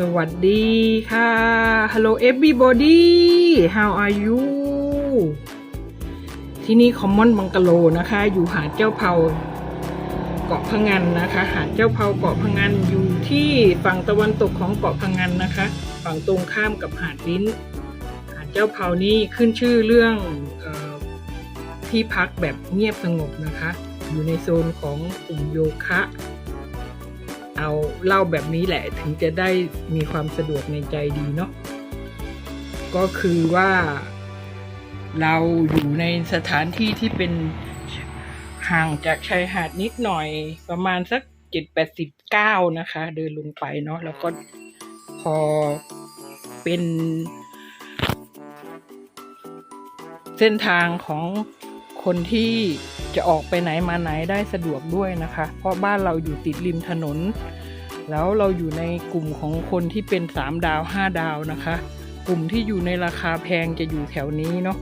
สวัสดีค่ะ Hello everybody how are you ที่นี่คอมมอนบังกะโลนะคะ อยู่หาดเจ้าเผาเกาะพะงันนะคะ หาดเจ้าเผาเกาะพะงันอยู่ที่ฝั่งตะวันตกของเกาะพะงันนะคะ ฝั่งตรงข้ามกับหาดลิ้น หาดเจ้าเผานี่ขึ้นชื่อเรื่องออที่พักแบบเงียบสงบนะคะ อยู่ในโซนของกลุ่มโยคะ เอาเล่าแบบนี้แหละถึงจะได้มีความสะดวกในใจดีเนาะก็คือว่าเราอยู่ในสถานที่ที่เป็นห่างจากชายหาดนิดหน่อยประมาณสักเจ็ดแปดสิบเก้านะคะ เดินลงไปเนาะแล้วก็พอเป็น เส้นทางของคนที่ จะออกไปไหนมาไหนได้สะดวกด้วยนะคะ เพราะบ้านเราอยู่ติดริมถนน แล้วเราอยู่ในกลุ่มของคนที่เป็นสามดาวห้าดาวนะคะ กลุ่มที่อยู่ในราคาแพงจะอยู่แถวนี้เนาะ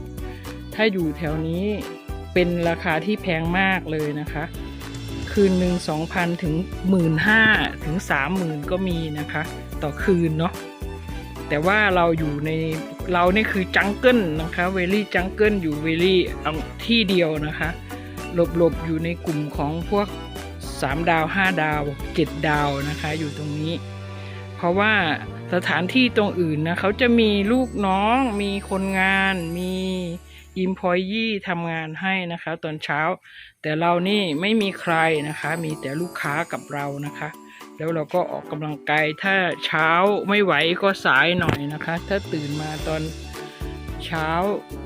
ถ้าอยู่แถวนี้เป็นราคาที่แพงมากเลยนะคะ คืนหนึ่งสองพันถึงหมื่นห้าถึงสามหมื่นก็มีนะคะ ต่อคืนเนาะแต่ว่าเราอยู่ในเราเนี่ยคือจังเกิลนะคะเวลี่จังเกิลอยู่เวลี่ที่เดียวนะคะ หลบๆอยู่ในกลุ่มของพวก 3 ดาว 5 ดาว 7 ดาวนะคะ อยู่ตรงนี้ เพราะว่าสถานที่ตรงอื่นนะเขาจะมีลูกน้อง มีคนงาน มีอิมพอยยี่ทำงานให้นะคะ ตอนเช้า แต่เรานี่ไม่มีใครนะคะ มีแต่ลูกค้ากับเรานะคะ แล้วเราก็ออกกำลังกายถ้าเช้าไม่ไหวก็สายหน่อยนะคะ ถ้าตื่นมาตอน เช้า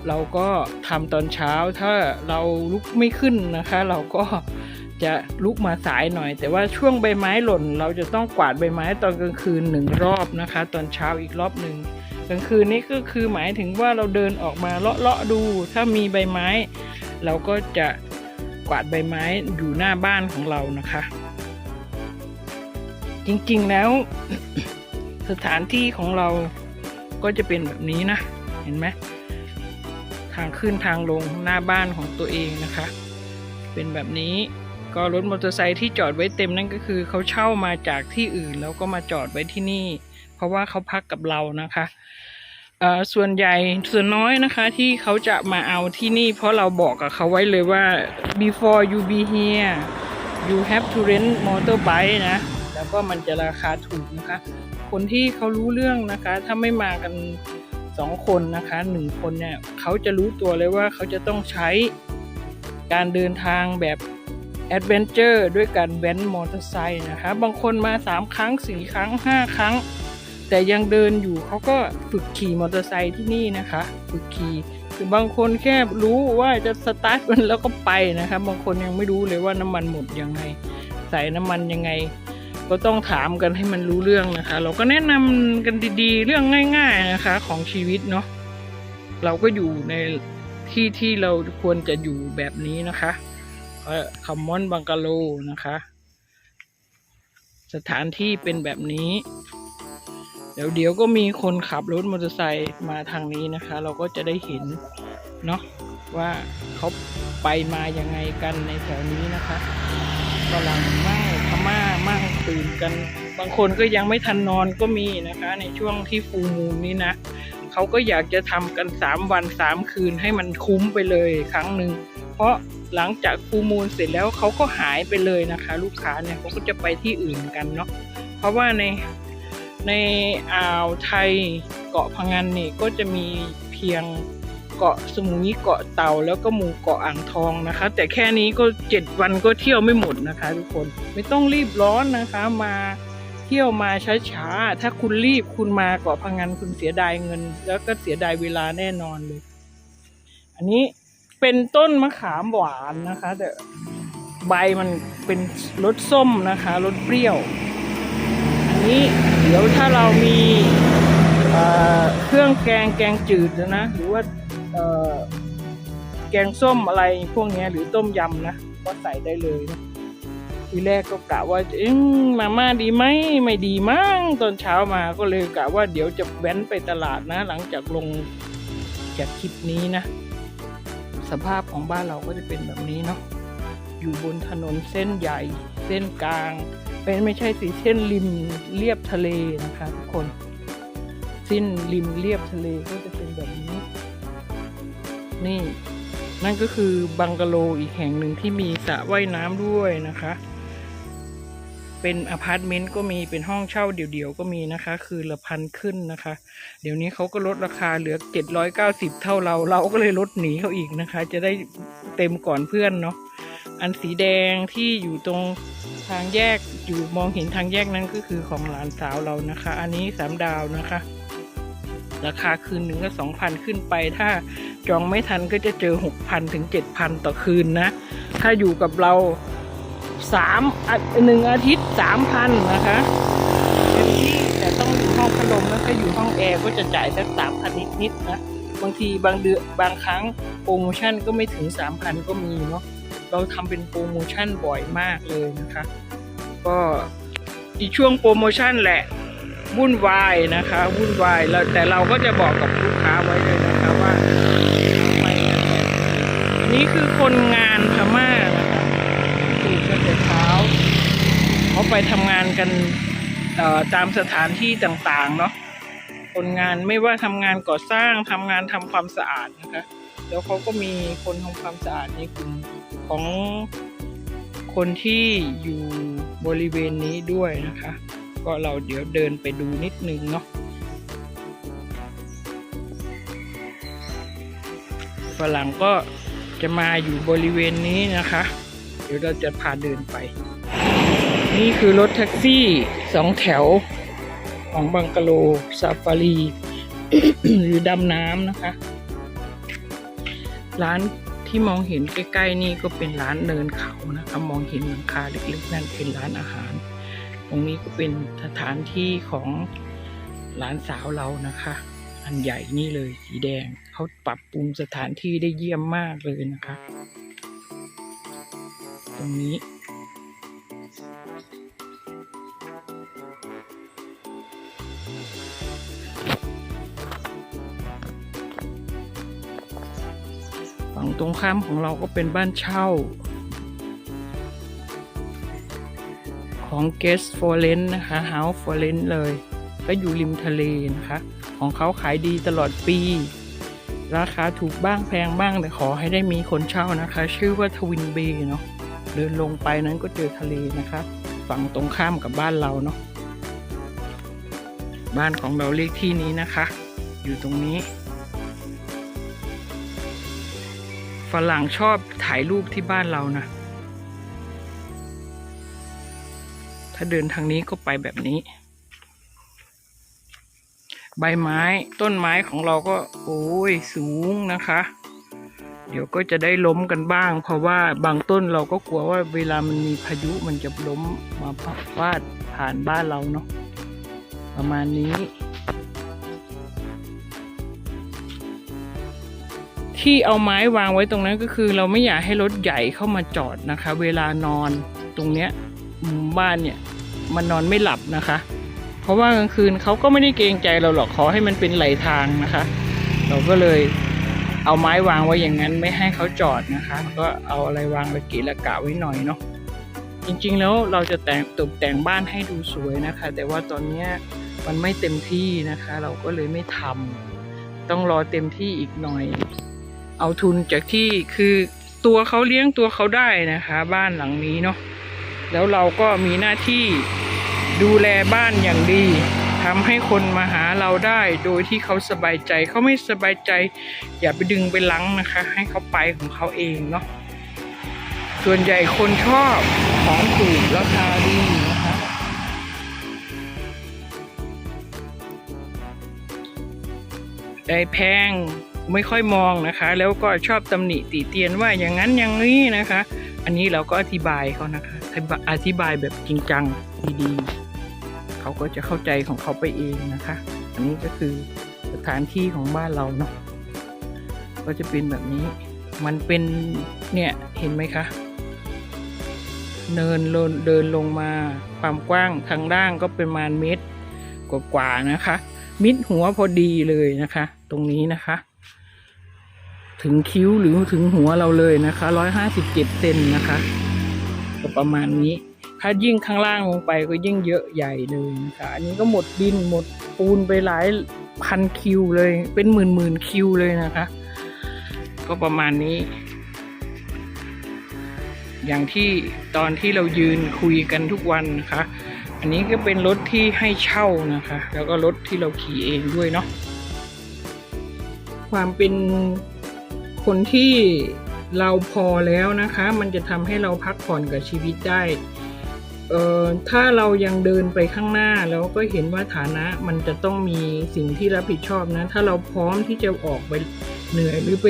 เราก็ทำตอนเช้า ถ้าเราลุกไม่ขึ้นนะคะ เราก็จะลุกมาสายหน่อย แต่ว่าช่วงใบไม้หล่น เราจะต้องกวาดใบไม้ตอนกลางคืนหนึ่งรอบนะคะ ตอนเช้าอีกรอบหนึ่งกลางคืนนี้ก็คือหมายถึงว่าเราเดินออกมาเลาะๆดู ถ้ามีใบไม้ เราก็จะกวาดใบไม้อยู่หน้าบ้านของเรานะคะ จริงๆแล้วสถานที่ของเราก็จะเป็นแบบนี้นะ เห็นไหมทางขึ้นทางลงหน้าบ้านของตัวเองนะคะ เป็นแบบนี้ก็รถมอเตอร์ไซค์ที่จอดไว้เต็มนั่นก็คือเขาเช่ามาจากที่อื่นแล้วก็มาจอดไว้ที่นี่ เพราะว่าเขาพักกับเรานะคะส่วนใหญ่ส่วนน้อยนะคะที่เขาจะมาเอาที่นี่ เพราะเราบอกกับเขาไว้เลยว่า before you be here you have to rent motorbike นะ แล้วก็มันจะราคาถูกนะคะ คนที่เขารู้เรื่องนะคะ ถ้าไม่มากัน สองคนนะคะหนึ่งคนเนี่ยเขาจะรู้ตัวเลยว่าเขาจะต้องใช้การเดินทางแบบแอดเวนเจอร์ด้วยการแว้นมอเตอร์ไซค์นะคะบางคนมาสามครั้งสี่ครั้งห้าครั้ง แต่ยังเดินอยู่เขาก็ฝึกขี่มอเตอร์ไซค์ที่นี่นะคะ ฝึกขี่คือบางคนแค่รู้ว่าจะสตาร์ทมันแล้วก็ไปนะคะบางคนยังไม่รู้เลยว่าน้ำมันหมดยังไง ใส่น้ำมันยังไง ก็ต้องถามกันให้มันรู้เรื่องนะคะ เราก็แนะนำกันดีๆ เรื่องง่าย ๆนะคะ ของชีวิตเนาะเราก็อยู่ในที่ที่เราควรจะอยู่แบบนี้นะคะคอมมอนบังกาโลนะคะ สถานที่เป็นแบบนี้ เดี๋ยวเดี๋ยวก็มีคนขับรถมอเตอร์ไซค์มาทางนี้นะคะ เราก็จะได้เห็นเนาะว่าเขาไปมายังไงกันในแถวนี้นะคะฝรั่งมั่งพม่า มั่งตื่นกัน บางคนก็ยังไม่ทันนอนก็มีนะคะ ในช่วงที่ฟูมูนนี้นะเขาก็อยากจะทำกันสามวันสามคืนให้มันคุ้มไปเลยครั้งหนึ่งเพราะหลังจากฟูมูลเสร็จแล้วเขาก็หายไปเลยนะคะ ลูกค้าเนี่ยเขาก็จะไปที่อื่นกันเนาะเพราะว่าในในอ่าวไทยเกาะพังงานนี่ก็จะมีเพียง เกาะสมุยเกาะเต่าแล้วก็หมู่เกาะอ่างทองนะคะ แต่แค่นี้ก็เจ็ดวันก็เที่ยวไม่หมดนะคะ ทุกคนไม่ต้องรีบร้อนนะคะมาเที่ยวมาช้าๆ ถ้าคุณรีบคุณมาเกาะพังงานคุณเสียดายเงิน แล้วก็เสียดายเวลาแน่นอนเลย อันนี้เป็นต้นมะขามหวานนะคะ แต่ใบมันเป็นรสส้มนะคะรสเปรี้ยว อันนี้เดี๋ยวถ้าเรามีเครื่องแกงแกงจืดนะ หรือว่า แกงส้มอะไรพวกนี้หรือต้มยำนะก็ใส่ได้เลยนะทีแรกก็กะว่าเอ็มมาม่าดีไหมไม่ดีมั้งตอนเช้ามาก็เลยกะว่าเดี๋ยวจะแว้นไปตลาดนะ หลังจากลงจากคลิปนี้นะ สภาพของบ้านเราก็จะเป็นแบบนี้เนาะอยู่บนถนนเส้นใหญ่ เส้นกลาง เป็นไม่ใช่สิเส้นริมเรียบทะเลนะคะทุกคน สิ้นริมเรียบทะเลก็จะเป็นแบบนี้ นี่ นั่นก็คือบังกะโลอีกแห่งหนึ่งที่มีสระว่ายน้ำด้วยนะคะ เป็นอพาร์ตเมนต์ก็มีเป็นห้องเช่าเดี่ยวๆก็มีนะคะ คือละพันขึ้นนะคะ เดี๋ยวนี้เขาก็ลดราคาเหลือ 790 เท่าเรา เราก็เลยลดหนีเขาอีกนะคะ จะได้เต็มก่อนเพื่อนเนาะอันสีแดงที่อยู่ตรงทางแยกอยู่มองเห็นทางแยกนั้นก็คือของหลานสาวเรานะคะ อันนี้สามดาวนะคะ ราคาคืนหนึ่งก็สองพันขึ้นไป ถ้าจองไม่ทันก็จะเจอหกพันถึงเจ็ดพันต่อคืนนะ ถ้าอยู่กับเราสามหนึ่งอาทิตย์สามพันนะคะเต็มที่แต่ต้องอยู่ห้องพัดลมแล้วก็อยู่ห้องแอร์ก็จะจ่ายสักสามพันนิดๆนะบางทีบางเดือนบางครั้งโปรโมชั่นก็ไม่ถึงสามพันก็มีเนาะเราทำเป็นโปรโมชั่นบ่อยมากเลยนะคะ ก็อีกช่วงโปรโมชั่นแหละ วุ่นวายนะคะวุ่นวายแล้วแต่เราก็จะบอกกับลูกค้าไว้เลยนะคะว่าไมกันแบบนี้อันนี้คือคนงานพม่านะคะตื่นกันแต่เช้าเขาไปทำงานกันตามสถานที่ต่างๆเนาะคนงานไม่ว่าทำงานก่อสร้างทำงานทำความสะอาดนะคะ แล้วเขาก็มีคนทำความสะอาดในกลุ่มของคนที่อยู่บริเวณนี้ด้วยนะคะ ก็เราเดี๋ยวเดินไปดูนิดนึงเนาะฝรั่งก็จะมาอยู่บริเวณนี้นะคะ เดี๋ยวเราจะพาเดินไป นี่คือรถแท็กซี่สองแถวของบังกะโลซาฟารีหรือดำน้ำนะคะ ร้านที่มองเห็นใกล้ๆนี่ก็เป็นร้านเนินเขานะคะ มองเห็นหลังคาเล็กๆนั่นเป็นร้านอาหาร ตรงนี้ก็เป็นสถานที่ของหลานสาวเรานะคะ อันใหญ่นี่เลยสีแดงเขาปรับปรุงสถานที่ได้เยี่ยมมากเลยนะคะ ตรงนี้ฝั่งตรงข้ามของเราก็เป็นบ้านเช่า ของ Guest for Rent นะคะ House for Rent เลย ก็อยู่ริมทะเลนะคะ ของเขาขายดีตลอดปี ราคาถูกบ้างแพงบ้าง แต่ขอให้ได้มีคนเช่านะคะ ชื่อว่าทวินเบย์เนาะเดินลงไปนั้นก็เจอทะเลนะคะ ฝั่งตรงข้ามกับบ้านเราเนาะบ้านของเราเลขที่นี้นะคะ อยู่ตรงนี้ฝรั่งชอบถ่ายรูปที่บ้านเรานะ ถ้าเดินทางนี้ก็ไปแบบนี้ ใบไม้ต้นไม้ของเราก็ โอ้ยสูงนะคะ เดี๋ยวก็จะได้ล้มกันบ้าง เพราะว่าบางต้นเราก็กลัวว่าเวลามันมีพายุมันจะล้มมาพาดผ่านบ้านเราเนาะประมาณนี้ที่เอาไม้วางไว้ตรงนั้นก็คือ เราไม่อยากให้รถใหญ่เข้ามาจอดนะคะ เวลานอนตรงเนี้ย มุมบ้านเนี่ย มันนอนไม่หลับนะคะ เพราะว่ากลางคืนเขาก็ไม่ได้เกรงใจเราหรอกขอให้มันเป็นไหลทางนะคะ เราก็เลยเอาไม้วางไว้อย่างนั้นไม่ให้เขาจอดนะคะ ก็เอาอะไรวางระกะระกะไว้หน่อยเนาะจริงๆแล้วเราจะแต่งตกแต่งบ้านให้ดูสวยนะคะ แต่ว่าตอนนี้มันไม่เต็มที่นะคะ เราก็เลยไม่ทำต้องรอเต็มที่อีกหน่อย เอาทุนจากที่คือตัวเขาเลี้ยงตัวเขาได้นะคะ บ้านหลังนี้เนาะ แล้วเราก็มีหน้าที่ดูแลบ้านอย่างดีทำให้คนมาหาเราได้โดยที่เขาสบายใจเขาไม่สบายใจ อย่าไปดึงไปลังนะคะ ให้เขาไปของเขาเองเนาะส่วนใหญ่คนชอบของถูกราคาดีนะคะได้แพงไม่ค่อยมองนะคะ แล้วก็ชอบตำหนิติเตียนว่าอย่างนั้นอย่างนี้นะคะ อันนี้เราก็อธิบายเขานะคะ อธิบายแบบจริงจังดีๆ เขาก็จะเข้าใจของเขาไปเองนะคะ อันนี้ก็คือสถานที่ของบ้านเราเนาะก็จะเป็นแบบนี้ มันเป็นเนี่ยเห็นไหมคะ เนินลนเดินลงมาความกว้างทางล่างก็ประมาณเมตรกว่าๆนะคะ มิดหัวพอดีเลยนะคะ ตรงนี้นะคะ ถึงคิ้วหรือถึงหัวเราเลยนะคะร้อยห้าสิบเจ็ดเซนนะคะ ก็ประมาณนี้ ถ้ายิ่งข้างล่างลงไปก็ยิ่งเยอะใหญ่เลยนะคะอันนี้ก็หมดดินหมดปูนไปหลายพันคิวเลย เป็นหมื่นหมื่นคิวเลยนะคะ ก็ประมาณนี้ อย่างที่ตอนที่เรายืนคุยกันทุกวันนะคะ อันนี้ก็เป็นรถที่ให้เช่านะคะ แล้วก็รถที่เราขี่เองด้วยเนาะความเป็นคนที่ เราพอแล้วนะคะ มันจะทำให้เราพักผ่อนกับชีวิตได้เอ่อถ้าเรายังเดินไปข้างหน้าแล้วก็เห็นว่าฐานะมันจะต้องมีสิ่งที่รับผิดชอบนะ ถ้าเราพร้อมที่จะออกไปเหนื่อยหรือไป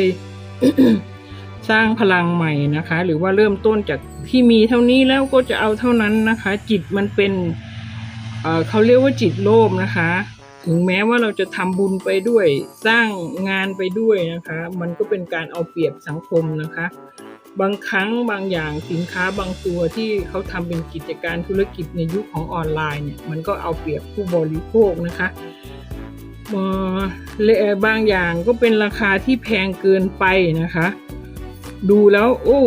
สร้างพลังใหม่นะคะ หรือว่าเริ่มต้นจากที่มีเท่านี้แล้วก็จะเอาเท่านั้นนะคะ จิตมันเป็นเเขาเรียกว่าจิตโลภนะคะ ถึงแม้ว่าเราจะทำบุญไปด้วยสร้างงานไปด้วยนะคะ มันก็เป็นการเอาเปรียบสังคมนะคะ บางครั้งบางอย่างสินค้าบางตัวที่เขาทำเป็นกิจการธุรกิจในยุคของออนไลน์เนี่ยมันก็เอาเปรียบผู้บริโภคนะคะเอ่อและบางอย่างก็เป็นราคาที่แพงเกินไปนะคะ ดูแล้วโอ้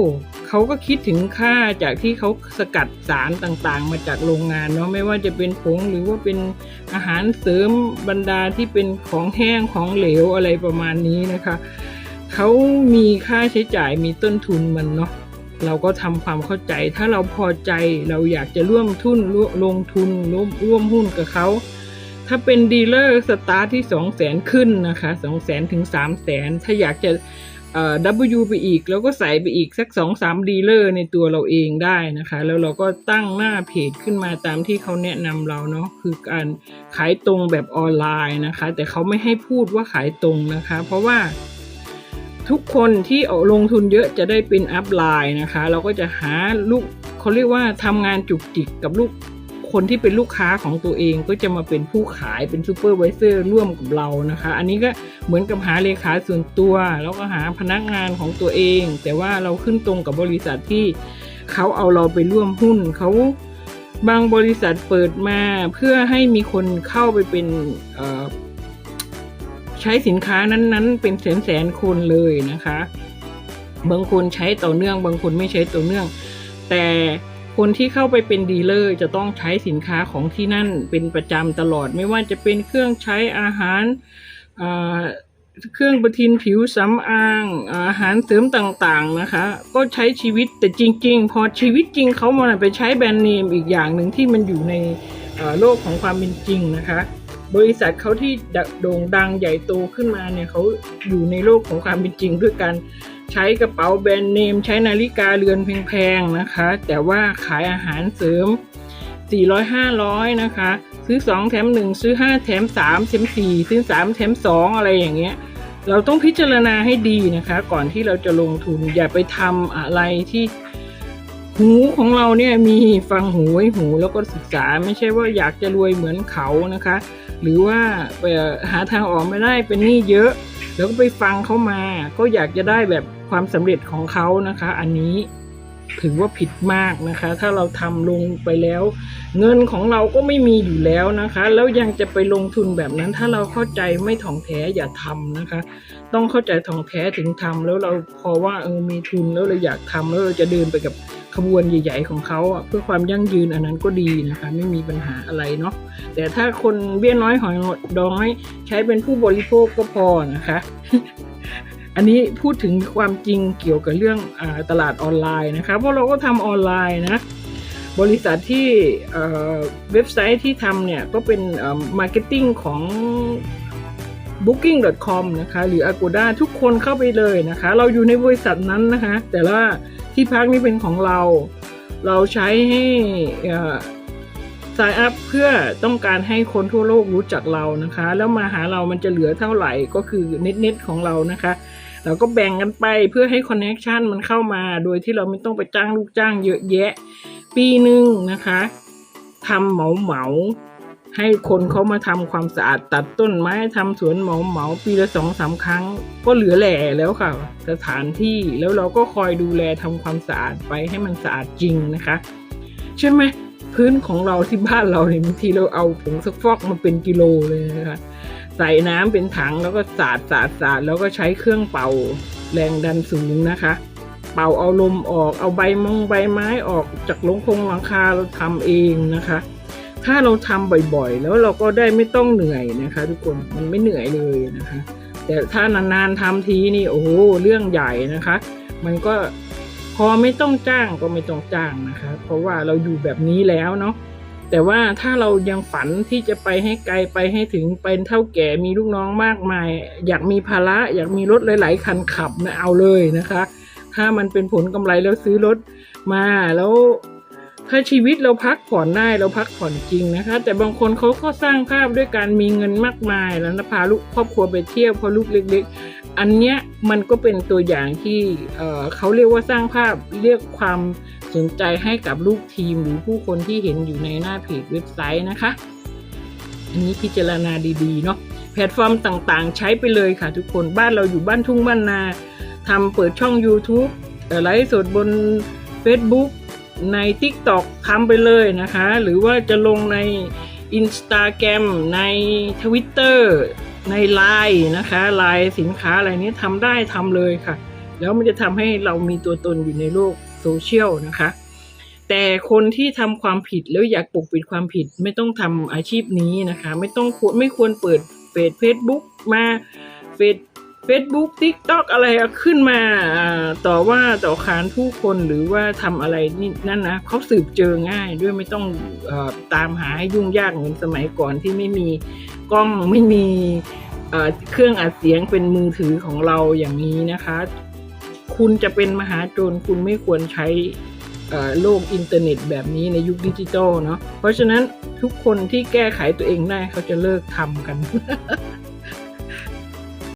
เขาก็คิดถึงค่าจากที่เขาสกัดสารต่างๆ มาจากโรงงานเนาะไม่ว่าจะเป็นผงหรือว่าเป็นอาหารเสริมบรรดาที่เป็นของแห้งของเหลวอะไรประมาณนี้นะคะเขามีค่าใช้จ่ายมีต้นทุนมันเนาะเราก็ทำความเข้าใจ ถ้าเราพอใจเราอยากจะร่วมทุนร่วมลงทุนร่วมร่วมหุ้นกับเขาถ้าเป็นดีลเลอร์สตาร์ทที่2 0 0แสนขึ้นนะคะ2 0 0แสนถึง3 0 0แสนถ้าอยากจะ เอ่อ W ไปอีก แล้วก็ใส่ไปอีกสักสองสามดีลเลอร์ในตัวเราเองได้นะคะ แล้วเราก็ตั้งหน้าเพจขึ้นมาตามที่เขาแนะนำเราเนาะคือการขายตรงแบบออนไลน์นะคะ แต่เขาไม่ให้พูดว่าขายตรงนะคะ เพราะว่าทุกคนที่เอาลงทุนเยอะจะได้เป็นอัพไลน์นะคะ เราก็จะหาลูกเขาเรียกว่าทำงานจุกจิกกับลูก คนที่เป็นลูกค้าของตัวเองก็จะมาเป็นผู้ขายเป็นซูเปอร์ไวเซอร์ร่วมกับเรานะคะ อันนี้ก็เหมือนกับหาเลขาส่วนตัว แล้วก็หาพนักงานของตัวเอง แต่ว่าเราขึ้นตรงกับบริษัทที่เขาเอาเราไปร่วมหุ้นเขาบางบริษัทเปิดมาเพื่อให้มีคนเข้าไปเป็นใช้สินค้านั้นๆ เป็นแสนแสนๆคนเลยนะคะ บางคนใช้ต่อเนื่อง บางคนไม่ใช้ต่อเนื่อง แต่ คนที่เข้าไปเป็นดีลเลอร์จะต้องใช้สินค้าของที่นั่นเป็นประจำตลอด ไม่ว่าจะเป็นเครื่องใช้อาหารเครื่องประทินผิวสำอางอาหารเสริมต่างๆนะคะ ก็ใช้ชีวิตแต่จริง ๆ พอชีวิตจริงเขามาไปใช้แบรนด์เนมอีกอย่างหนึ่งที่มันอยู่ในโลกของความเป็นจริงนะคะ บริษัทเขาที่โด่งดังใหญ่โตขึ้นมาเนี่ยเขาอยู่ในโลกของความเป็นจริงด้วยการ ใช้กระเป๋าแบรนด์เนม ใช้นาฬิกาเรือนแพงๆนะคะ แต่ว่าขายอาหารเสริม 400 500 นะคะ ซื้อ 2 แถม 1 ซื้อ 5 แถม 3 แถม 4 ซื้อ 3 แถม 2 อะไรอย่างเงี้ย เราต้องพิจารณาให้ดีนะคะ ก่อนที่เราจะลงทุนอย่าไปทำอะไรที่หูของเราเนี่ยมีฟังหูไว้หูแล้วก็ศึกษาไม่ใช่ว่าอยากจะรวยเหมือนเขานะคะ หรือว่าไปหาทางออกไม่ได้เป็นหนี้เยอะ แล้วก็ไปฟังเขามา ก็อยากจะได้แบบ ความสำเร็จของเขานะคะ อันนี้ถือว่าผิดมากนะคะ ถ้าเราทำลงไปแล้ว เงินของเราก็ไม่มีอยู่แล้วนะคะ แล้วยังจะไปลงทุนแบบนั้น ถ้าเราเข้าใจไม่ถ่องแท้อย่าทำนะคะ ต้องเข้าใจถ่องแท้ถึงทำแล้วเราพอว่าเออมีทุนแล้วเราอยากทำแล้วเราจะเดินไปกับขบวนใหญ่ ๆ ของเขาเพื่อความยั่งยืนอันนั้นก็ดีนะคะ ไม่มีปัญหาอะไรเนาะแต่ถ้าคนเบี้ยน้อยหอยดองให้ใช้เป็นผู้บริโภคก็พอนะคะ อันนี้พูดถึงความจริงเกี่ยวกับเรื่องอตลาดออนไลน์นะคะเพราะเราก็ทำออนไลน์นะบริษัทที่เว็บไซต์ที่ทำเนี่ยก็เป็นมาร์เก็ตติ้งของ booking.com นะคะหรือ Agoda ทุกคนเข้าไปเลยนะคะ เราอยู่ในบริษัทนั้นนะคะ แต่ว่าที่พักนี่เป็นของเรา เราใช้ให้สายอัพเพื่อต้องการให้คนทั่วโลกรู้จักเรานะคะ แล้วมาหาเรามันจะเหลือเท่าไหร่ก็คือเน็ตเน็ตของเรานะคะ เราก็แบ่งกันไปเพื่อให้คอนเน็ชันมันเข้ามา โดยที่เราไม่ต้องไปจ้างลูกจ้างเยอะแยะ ปีหนึ่งนะคะทำเหมาเหมาให้คนเขามาทำความสะอาดตัดต้นไม้ทำสวนเหมาเหมาปีละสองสามครั้ง ก็เหลือแหล่แล้วค่ะ สถานที่แล้วเราก็คอยดูแลทำความสะอาดไปให้มันสะอาดจริงนะคะใช่ไหมพื้นของเราที่บ้านเราเนี่ยบางทีเราเอาผงซักฟอกมาเป็นกิโลเลยนะคะ ใส่น้ำเป็นถังแล้วก็สาดสาดสาดแล้วก็ใช้เครื่องเป่าแรงดันสูงนะคะ เป่าเอาลมออกเอาใบมงใบไม้ออกจากหลงคงหลังคาเราทำเองนะคะ ถ้าเราทำบ่อยๆ แล้วเราก็ได้ไม่ต้องเหนื่อยนะคะ ทุกคนมันไม่เหนื่อยเลยนะคะ แต่ถ้านานๆทำทีนี่โอ้โหเรื่องใหญ่นะคะ มันก็พอไม่ต้องจ้างก็ไม่ต้องจ้างนะคะ เพราะว่าเราอยู่แบบนี้แล้วเนาะ แต่ว่าถ้าเรายังฝันที่จะไปให้ไกลไปให้ถึงเป็นเท่าแก่มีลูกน้องมากมาย อยากมีภาระอยากมีรถหลาย ๆ คันขับนะเอาเลยนะคะ ถ้ามันเป็นผลกำไรแล้วซื้อรถมาแล้วถ้าชีวิตเราพักผ่อนได้เราพักผ่อนจริงนะคะ แต่บางคนเขาก็สร้างภาพด้วยการมีเงินมากมาย แล้วนะพาลูกครอบครัวไปเที่ยวพอลูกเล็ก ๆ อันเนี้ยมันก็เป็นตัวอย่างที่เเขาเรียกว่าสร้างภาพเรียกความ สนใจให้กับลูกทีมหรือผู้คนที่เห็นอยู่ในหน้าเพจเว็บไซต์นะคะ อันนี้พิจารณาดีๆเนาะแพลตฟอร์มต่างๆ ใช้ไปเลยค่ะทุกคนบ้านเราอยู่บ้านทุ่งบ้านนาทำเปิดช่อง YouTube เอ่อไลฟ์สดบน Facebook ใน TikTok ทำไปเลยนะคะ หรือว่าจะลงใน Instagram ใน Twitter ใน Line นะคะ Line สินค้าอะไรนี้ทำได้ทำเลยค่ะ แล้วมันจะทำให้เรามีตัวตนอยู่ในโลก โซเชียลนะคะ แต่คนที่ทำความผิดแล้วอยากปกปิดความผิดไม่ต้องทำอาชีพนี้นะคะ ไม่ต้องควรไม่ควรเปิดเฟซเฟซบุ๊กมาเฟซเฟซบุ๊กทิกต็อกอะไรขึ้นมาต่อว่าต่อขานผู้คนหรือว่าทำอะไรนี่นั่นนะเขาสืบเจอง่ายด้วยไม่ต้องอตามหาให้ยุ่งยากเหมือนสมัยก่อนที่ไม่มีกล้องไม่มีเครื่องอัดเสียงเป็นมือถือของเราอย่างนี้นะคะ คุณจะเป็นมหาโจรคุณไม่ควรใช้โลกอินเทอร์เน็ตแบบนี้ในยุคดิจิทัลเนาะเพราะฉะนั้นทุกคนที่แก้ไขตัวเองได้เขาจะเลิกทำกัน